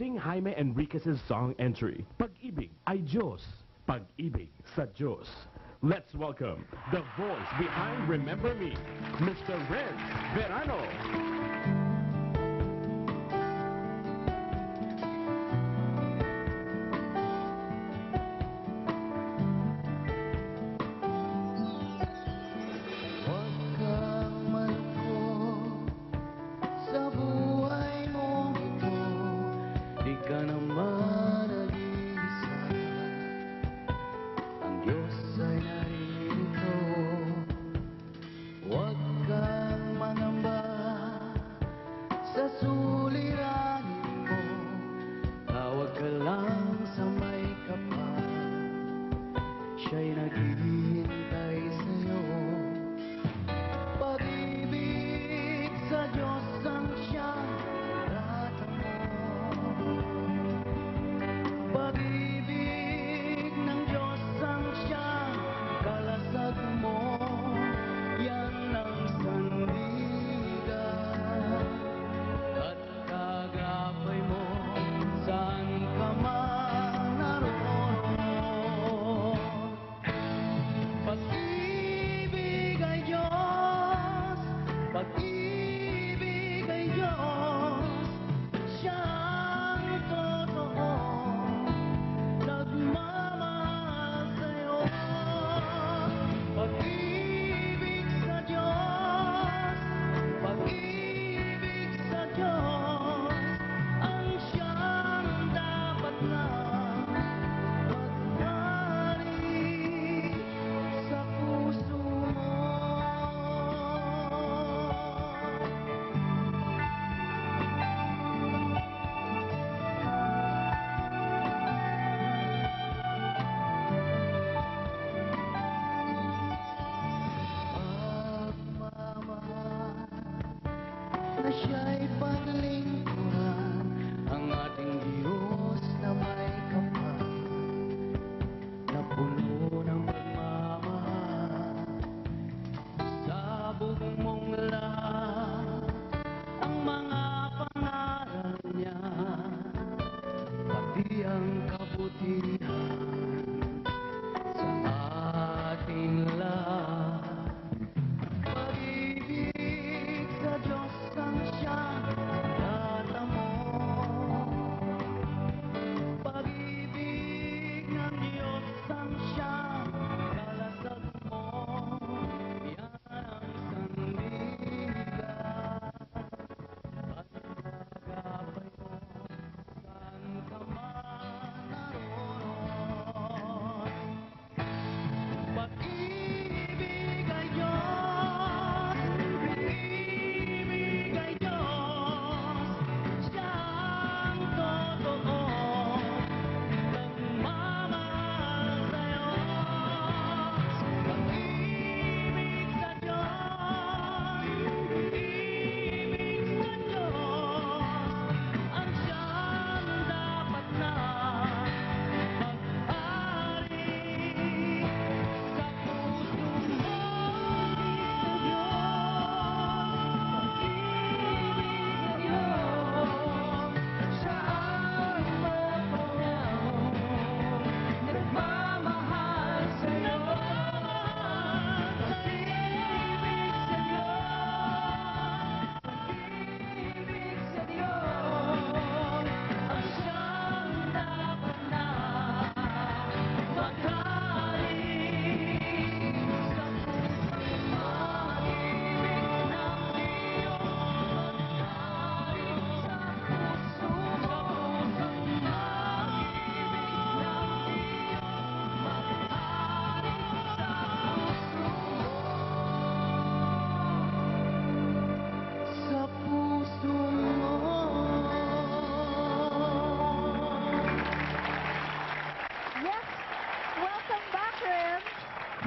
Sing Jaime Enriquez's song entry, Pag-ibig ay Diyos, Pag-ibig sa Diyos. Let's welcome the voice behind Remember Me, Mr. Renz Verano.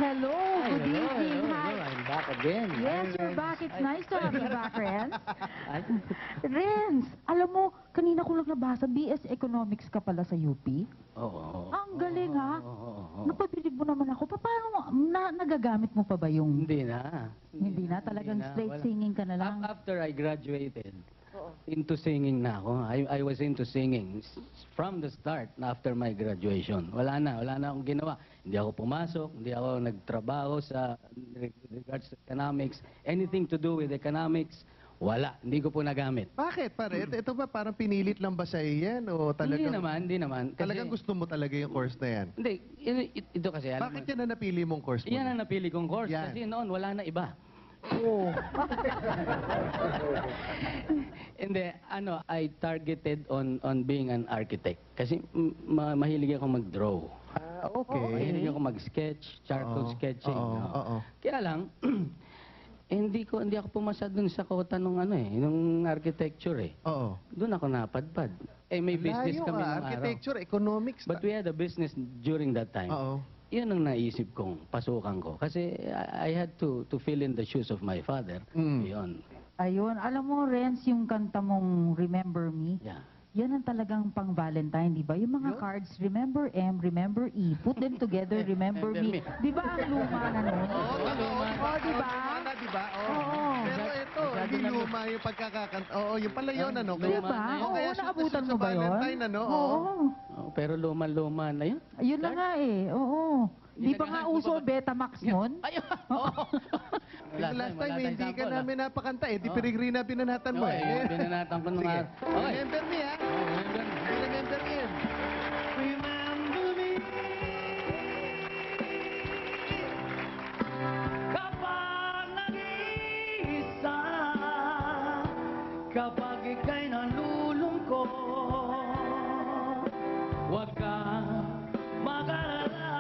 Hello, good hello, evening. Hello, Hi. Hello, I'm back again. Yes, Hi, you're back. It's I... nice to have you back, Renz. Renz, alam mo, kanina ko lang nabasa, BS Economics ka pala sa UP. Oo. Oh, Ang galing, oh, ha? Oh, oh, oh. Napabilib mo naman ako. Pa, paano, na, nagagamit mo pa ba yung... Hindi na. Hindi, hindi na, talagang hindi na. straight Wala. singing ka na lang. After I graduated, into singing na ako. I, I was into singing from the start after my graduation. Wala na, wala na akong ginawa. Hindi ako pumasok, hindi ako nagtrabaho sa regards to economics. Anything to do with economics, wala. Hindi ko po nagamit. Bakit pare? Ito, ito ba parang pinilit lang ba sa'yo yan? O talagang, Hindi naman, hindi naman. Kasi, talagang gusto mo talaga yung course na yan? Hindi, ito kasi, alam Bakit mo, yan na napili mong course mo? yan ang napili kong course. Yan. Kasi noon, wala na iba. Oo. Hindi, ano, I targeted on on being an architect. Kasi ma- mahilig ako mag-draw. Ah, okay. Mahilig ako mag-sketch, charcoal Oo, sketching. oo, no? oo. Kaya lang, eh, hindi ko hindi ako pumasa dun sa kota nung ano eh, nung architecture eh. Oo. Doon ako napadpad. Eh may business Layo kami ah, nung araw. Architecture, economics. But we had a business during that time. Oo. Yun ang naisip kong pasukan ko. Kasi I, I had to to fill in the shoes of my father. Mm. Yun. Ayun, alam mo, Renz, yung kanta mong Remember Me, Yeah. yan ang talagang pang Valentine, di ba? Yung mga Yun. cards, remember M, remember E, put them together, remember me. Di ba ang luma na nun? Oo, totoo. Oo, di ba? Luma na, di ba? Oo. Oo. Masyado hindi na- luma yung pagkakakanta. Oo, yung pala yun, ano? Di Luma ba? na yun. Oo, Kaya shoot na naabutan shoot mo sa ba yun? Valentine, ano? Oo. Oo. Oh, pero luma-luma na yun. Yun na nga eh, oo. Di pa nga mo uso ba- Betamax nun? Ayun! Oo. Yung last time, eh, hindi ka ah. namin napakanta eh. Di Oo. Peregrina binanatan mo eh. yung binanatan ko nung Sige. araw. Okay. Remember me, ha? Remember me. Remember Kapag ika'y nalulungkot Huwag kang mag-alala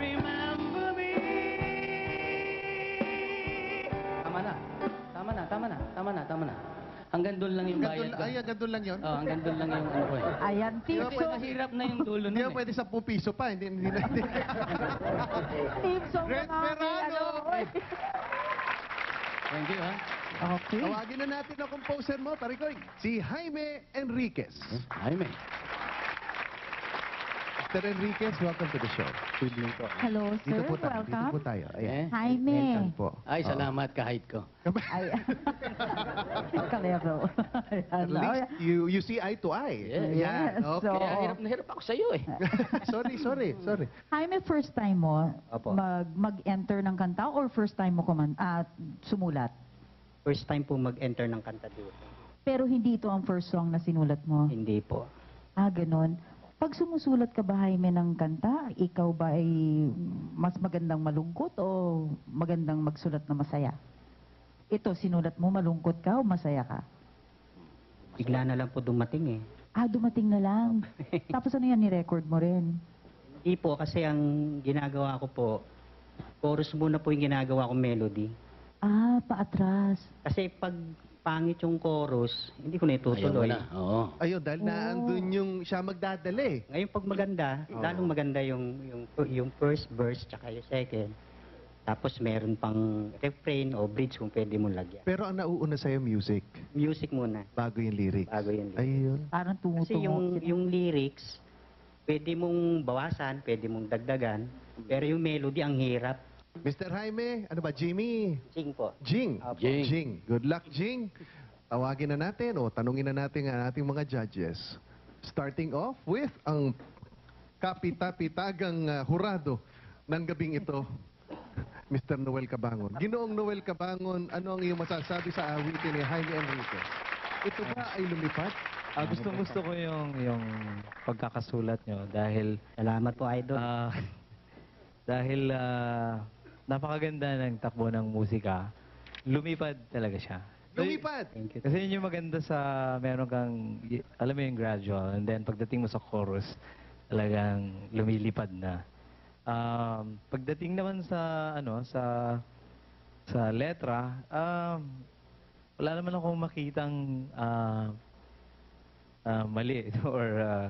Remember me Tama na. Tama na, tama na, tama na, tama na. Hanggang doon lang yung bayad. Ay, hanggang doon lang yun? Oh, hanggang doon lang yung ano ko eh. Ayan, Kasi song. mahirap na yung dulo Hindi nun eh. pwede 10 piso pa. Hindi, hindi na. Hindi. Na nga, Verano. ano. Thank you, ha? Okay. Tawagin na natin ang composer mo, Parikoy. Si Jaime Enriquez. Jaime. Mr. Enriquez, welcome to the show. Good evening po. Hello, Dito sir. po tayo. Dito po Welcome. tayo. Eh? Ayan. Jaime. Po. Ay, salamat kahit ko. Ay, kalero. At least you, you see eye to eye. Yes. Yan. So- Okay. Kaya hirap na hirap ako sa'yo eh. sorry, sorry, sorry. Jaime, first time mo Opo. mag, mag-enter ng kanta or first time mo kuman, ah, sumulat? First time po mag-enter ng kanta dito. Pero hindi ito ang first song na sinulat mo? Hindi po. Ah, ganun. Pag sumusulat ka ba, Jaime, ng kanta, ikaw ba ay mas magandang malungkot o magandang magsulat na masaya? Ito, sinulat mo, malungkot ka o masaya ka? Bigla na lang po dumating eh. Ah, dumating na lang. Tapos ano yan, ni-record mo rin? Hindi po kasi ang ginagawa ko po, chorus muna po yung ginagawa kong melody. Ah, paatras. Kasi pag pangit yung chorus, hindi ko na Ayaw mo itutuloy. na. Oo. Ayun, dahil naandun yung siya magdadala eh. Ngayon pag maganda, Oo. lalong maganda yung, yung, yung first verse tsaka yung second. Tapos meron pang refrain o bridge kung pwede mo lagyan. Pero ang nauuna sa'yo, music. Music muna, Bago yung lyrics. bago yun. Ayun. Parang Kasi tumutungo. yung, yung lyrics, pwede mong bawasan, pwede mong dagdagan. Pero yung melody, ang hirap. Mr. Jaime, ano ba, Jimmy? Sing po. Jing. Apo. Jing. Good luck, Jing. Tawagin na natin o tanungin na natin ang ating mga judges. Starting off with ang kapita-pitagang uh, hurado ng gabing ito, Mr. Noel Cabangon. Ginoong Noel Cabangon, ano ang iyong masasabi sa awitin ni Jaime Enriquez? Ito ba ay lumipad? Ah, gustong gusto ko yung yung pagkakasulat nyo dahil Salamat po, Idol. ah, dahil ah, napakaganda ng takbo ng musika. Lumipad talaga siya. So, y- Lumipad! Thank you. Kasi yun yung maganda sa meron kang, y- alam mo yung gradual, and then pagdating mo sa chorus, talagang lumilipad na. Um, pagdating naman sa, ano, sa, sa letra, um, wala naman akong makitang ah, ah, mali or ah,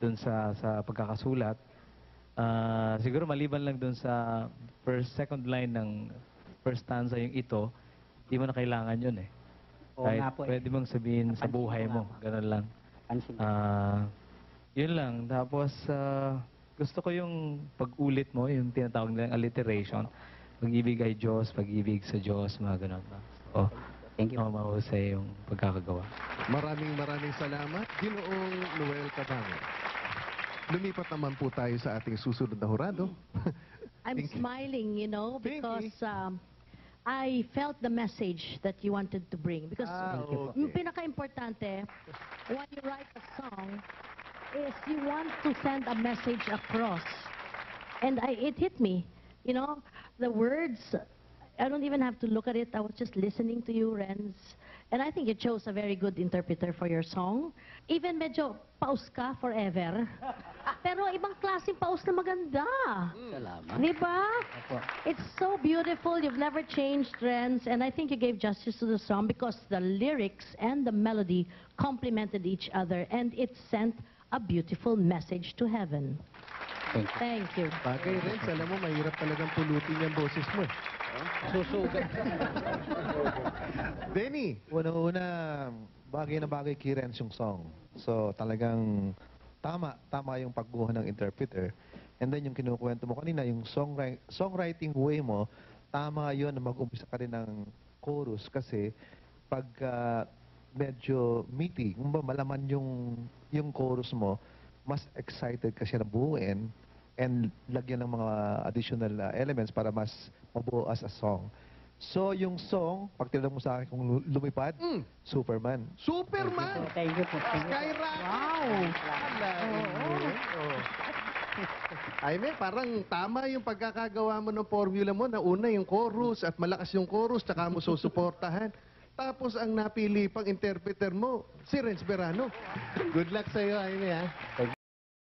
dun sa, sa pagkakasulat. Ah, siguro maliban lang dun sa first, second line ng first stanza yung ito, di mo na kailangan yun eh. Oo Kahit nga po eh. pwede mong sabihin sa Napansin buhay ko nga mo. po. Ganun lang. Pansin. Ah, yun lang. Tapos, ah, gusto ko yung pag-ulit mo, yung tinatawag nilang alliteration. Pag-ibig ay Diyos, pag-ibig sa Diyos, mga ganun. ba. So, Thank you. oh, mahusay yung pagkakagawa. Maraming maraming salamat, Ginoong Noel Cabangon. Lumipat naman po tayo sa ating susunod na hurado. I'm Pinky. smiling, you know, because um, I felt the message that you wanted to bring. Because Ah, yung okay. pinaka-importante, when you write a song, is you want to send a message across. And I, it hit me, you know, the words, I don't even have to look at it. I was just listening to you, Renz. And I think you chose a very good interpreter for your song. Even medyo paus ka forever. Pero ibang klaseng paus na maganda. Salamat. Di ba? Opo. It's so beautiful. You've never changed trends. And I think you gave justice to the song because the lyrics and the melody complemented each other. And it sent a beautiful message to heaven. Thank you. Thank you. Bagay, Renz, alam mo, mahirap talagang pulutin yung boses mo. eh. Susugat. Benny, Una-una, bagay na bagay kay Renz yung song. So, talagang tama, tama yung pagguha ng interpreter. And then yung kinukwento mo kanina, yung songwri- songwriting way mo, tama yun na mag-umpisa ka rin ng chorus kasi pag ah, medyo meaty, kung ba malaman yung, yung chorus mo, mas excited ka siya na buuin and lagyan ng mga additional ah, elements para mas mabuo as a song. So, yung song, pag tinanong mo sa akin kung lu- lumipad, mm, Superman. Superman! Thank you po. Thank you. Skyrocket! Wow! Oo. Jaime, parang tama yung pagkakagawa mo ng formula mo na una yung chorus at malakas yung chorus tsaka mo susuportahan. Tapos ang napili pang interpreter mo, si Renz Berano. Good luck sa'yo, Jaime, ha? Thank